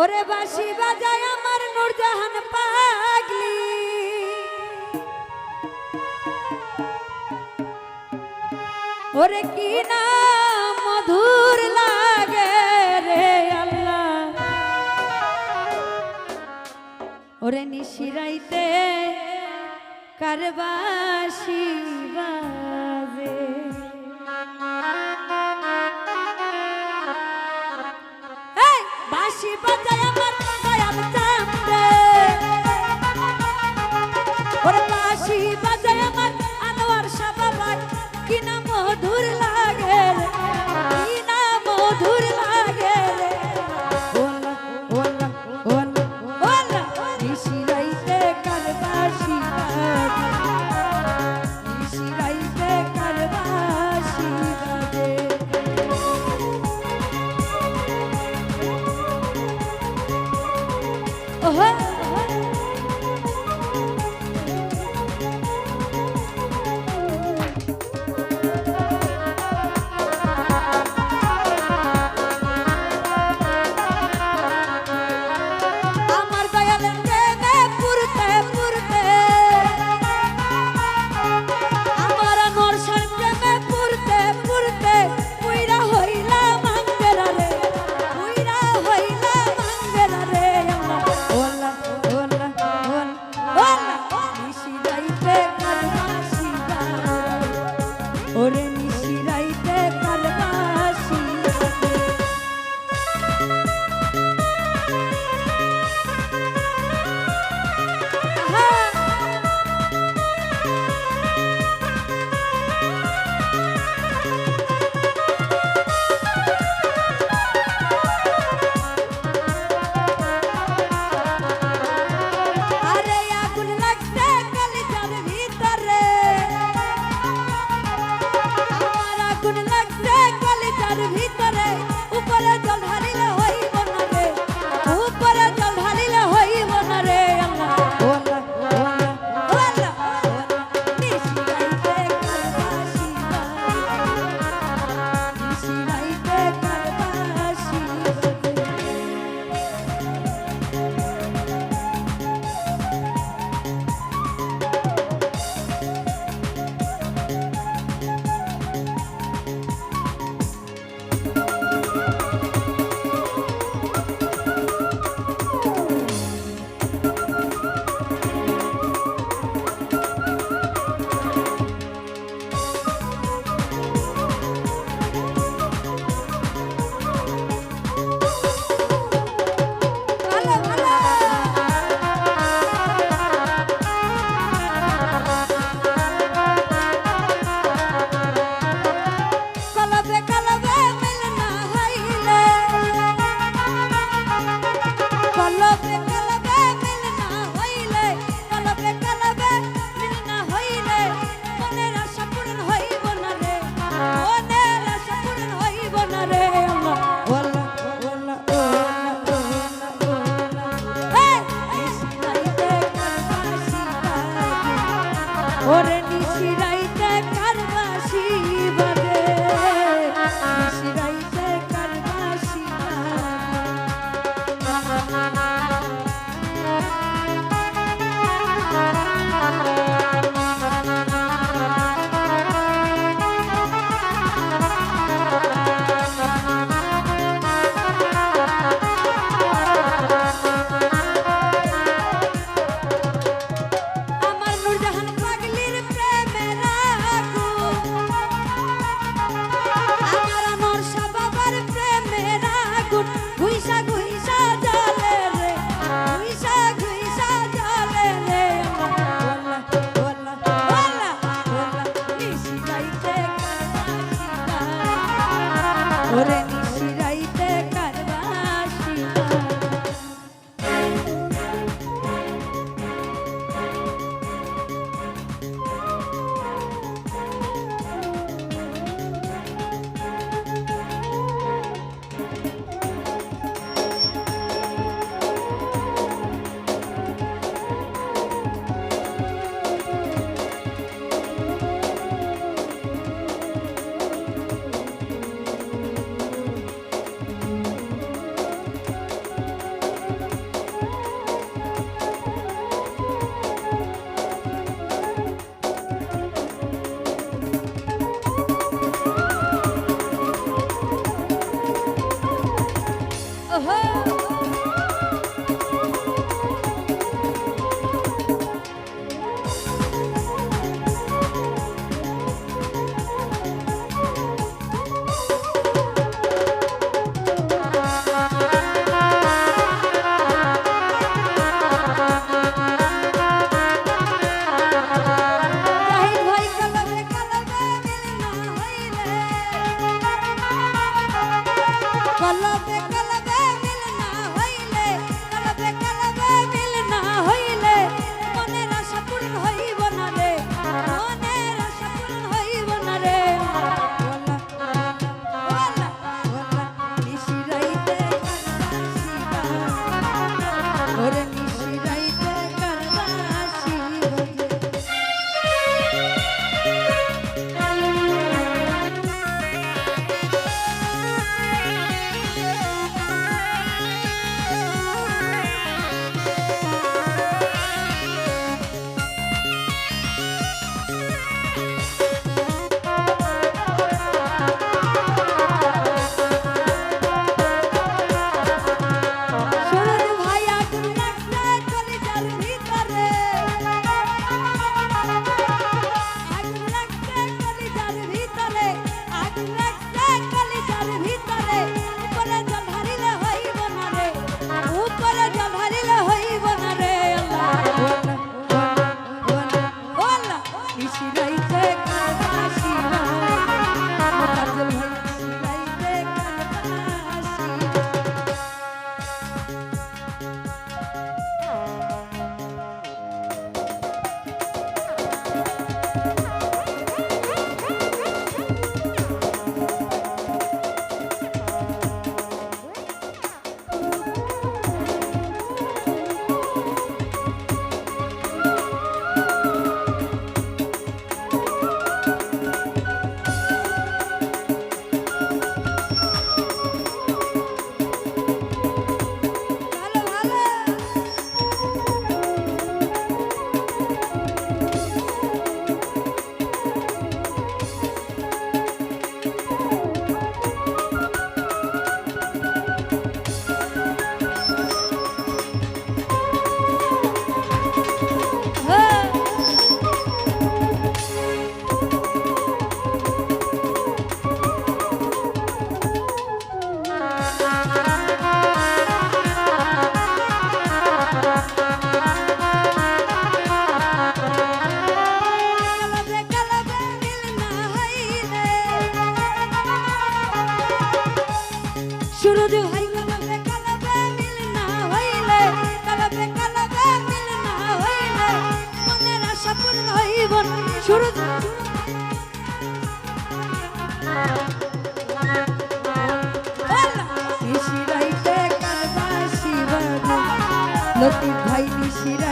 ওরে বাসি বাজায় আমার নূরজাহান পাগলি। ওরে কি না মধুর লাগে রে আল্লাহ। ওরে নিশিরাইতে কারবাসি বা চাই আমার চাই আমি চাই ওরে What is it? কলবে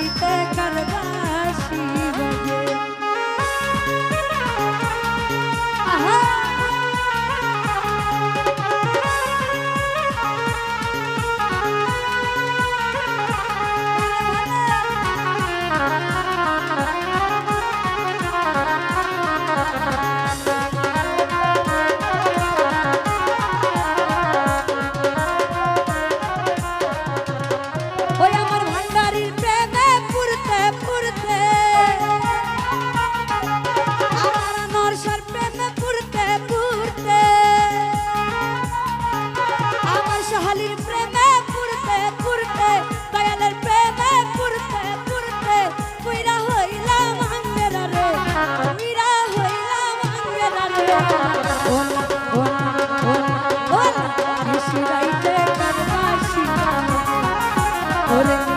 নিশিরাইতে ওরে